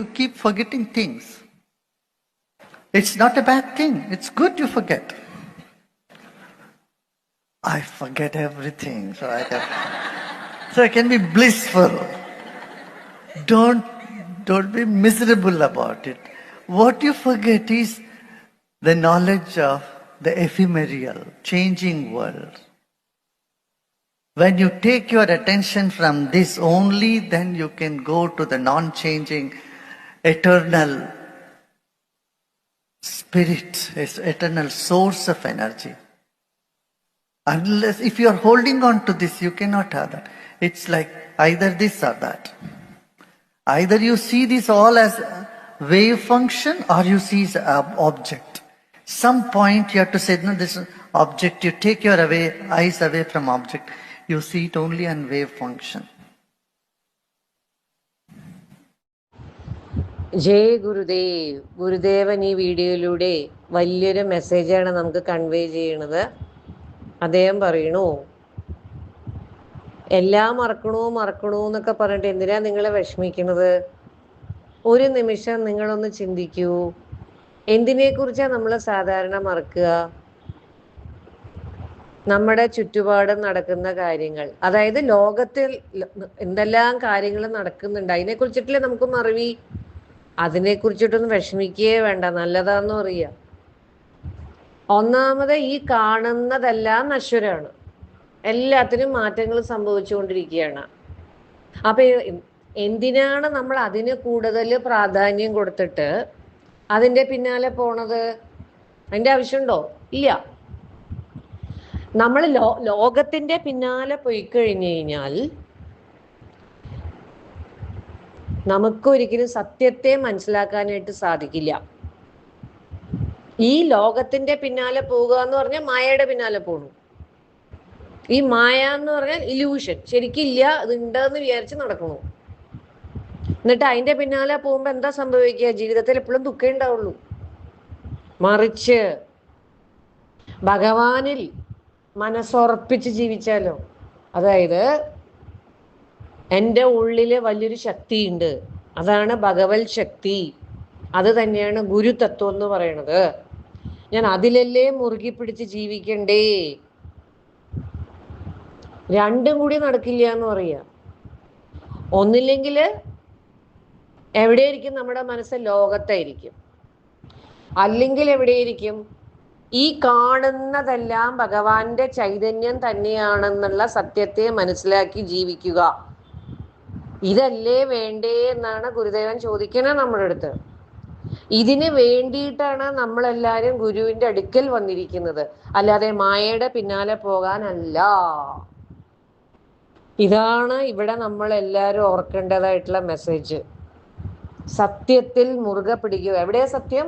You keep forgetting things. It's not a bad thing. It's good you forget. I forget everything, so I can, so I can be blissful. Don't don't be miserable about it. What you forget is the knowledge of the ephemeral, changing world. When you take your attention from this only, then you can go to the non changing, eternal spirit, its eternal source of energy. Unless, if you are holding on to this, you cannot have that. It's like either this or that. Either you see this all as wave function or you see it as object. Some point you have to say, no, this is object. You take your away, eyes away from object. You see it only on wave function. ജയ് ഗുരുദേവ്. ഗുരുദേവൻ ഈ വീഡിയോയിലൂടെ വലിയൊരു മെസ്സേജാണ് നമുക്ക് convey ചെയ്യണത്. അദ്ദേഹം പറയണു എല്ലാം മറക്കണോ മറക്കണോ എന്നൊക്കെ പറഞ്ഞിട്ട് എന്തിനാ നിങ്ങളെ വിഷമിക്കണത്? ഒരു നിമിഷം നിങ്ങളൊന്ന് ചിന്തിക്കൂ. എന്തിനെ കുറിച്ചാണ് നമ്മൾ സാധാരണ മറക്കുക? നമ്മുടെ ചുറ്റുപാടും നടക്കുന്ന കാര്യങ്ങൾ. അതായത് ലോകത്തിൽ എന്തെല്ലാം കാര്യങ്ങൾ നടക്കുന്നുണ്ട് അതിനെ കുറിച്ചിട്ടില്ലേ നമുക്ക് മറിവി? അതിനെ കുറിച്ചിട്ടൊന്നും വിഷമിക്കുകയേ വേണ്ട നല്ലതാന്ന് പറയുക ഒന്നാമത് ഈ കാണുന്നതെല്ലാം നശ്വരാണ്. എല്ലാത്തിനും മാറ്റങ്ങൾ സംഭവിച്ചുകൊണ്ടിരിക്കുകയാണ്. അപ്പൊ എന്തിനാണ് നമ്മൾ അതിന് കൂടുതൽ പ്രാധാന്യം കൊടുത്തിട്ട് അതിന്റെ പിന്നാലെ പോണത്? അതിന്റെ ആവശ്യമുണ്ടോ? ഇല്ല. നമ്മൾ ലോ ലോകത്തിന്റെ പിന്നാലെ പോയി കഴിഞ്ഞു കഴിഞ്ഞാൽ നമുക്കൊരിക്കലും സത്യത്തെ മനസ്സിലാക്കാനായിട്ട് സാധിക്കില്ല. ഈ ലോകത്തിന്റെ പിന്നാലെ പോവുക എന്ന് പറഞ്ഞാൽ മായയുടെ പിന്നാലെ പോണു. ഈ മായ എന്ന് പറഞ്ഞാൽ ഇല്യൂഷൻ ശരിക്കില്ല അത് ഉണ്ടെന്ന് വിചാരിച്ച് നടക്കണു. എന്നിട്ട് അതിന്റെ പിന്നാലെ പോകുമ്പോ എന്താ സംഭവിക്കുക? ജീവിതത്തിൽ എപ്പോഴും ദുഃഖം ഉണ്ടാവുള്ളൂ. മറിച്ച് ഭഗവാനിൽ മനസ്സുറപ്പിച്ച് ജീവിച്ചാലോ? അതായത് എന്റെ ഉള്ളിൽ വലിയൊരു ശക്തിയുണ്ട്. അതാണ് ഭഗവത് ശക്തി. അത് തന്നെയാണ് ഗുരുതത്വം എന്ന് പറയണത്. ഞാൻ അതിലല്ലേ മുറുകി പിടിച്ച് ജീവിക്കണ്ടേ? രണ്ടും കൂടി നടക്കില്ല എന്ന് പറയാ. ഒന്നില്ലെങ്കിൽ എവിടെയായിരിക്കും നമ്മുടെ മനസ്സ്? ലോകത്തായിരിക്കും. അല്ലെങ്കിൽ എവിടെയായിരിക്കും? ഈ കാണുന്നതെല്ലാം ഭഗവാന്റെ ചൈതന്യം തന്നെയാണെന്നുള്ള സത്യത്തെ മനസ്സിലാക്കി ജീവിക്കുക. ഇതല്ലേ വേണ്ടേ എന്നാണ് ഗുരുദേവൻ ചോദിക്കണേ നമ്മുടെ അടുത്ത്. ഇതിന് വേണ്ടിയിട്ടാണ് നമ്മളെല്ലാരും ഗുരുവിന്റെ അടുക്കൽ വന്നിരിക്കുന്നത്. അല്ലാതെ മായയുടെ പിന്നാലെ പോകാനല്ല. ഇതാണ് ഇവിടെ നമ്മൾ എല്ലാവരും ഓർക്കേണ്ടതായിട്ടുള്ള മെസ്സേജ് സത്യത്തിൽ മുറുകെ പിടിക്കുക. എവിടെയാ സത്യം?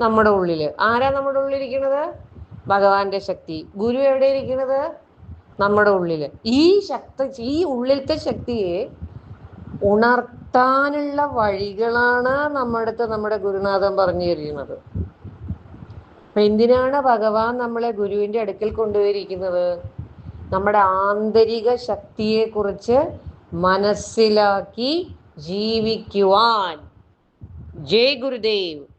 നമ്മുടെ ഉള്ളിൽ. ആരാ നമ്മുടെ ഉള്ളിലിരിക്കുന്നത്? ഭഗവാന്റെ ശക്തി. ഗുരു എവിടെ ഇരിക്കുന്നത്? നമ്മുടെ ഉള്ളിൽ. ഈ ശക്തി ഈ ഉള്ളിലത്തെ ശക്തിയെ ഉണർത്താനുള്ള വഴികളാണ് നമ്മുടെ നമ്മുടെ ഗുരുനാഥൻ പറഞ്ഞു തരുന്നത്. അപ്പൊ എന്തിനാണ് ഭഗവാൻ നമ്മളെ ഗുരുവിന്റെ അടുക്കൽ കൊണ്ടുപോയിരിക്കുന്നത് നമ്മുടെ ആന്തരിക ശക്തിയെ കുറിച്ച് മനസ്സിലാക്കി ജീവിക്കുവാൻ. ജയ് ഗുരുദേവ്.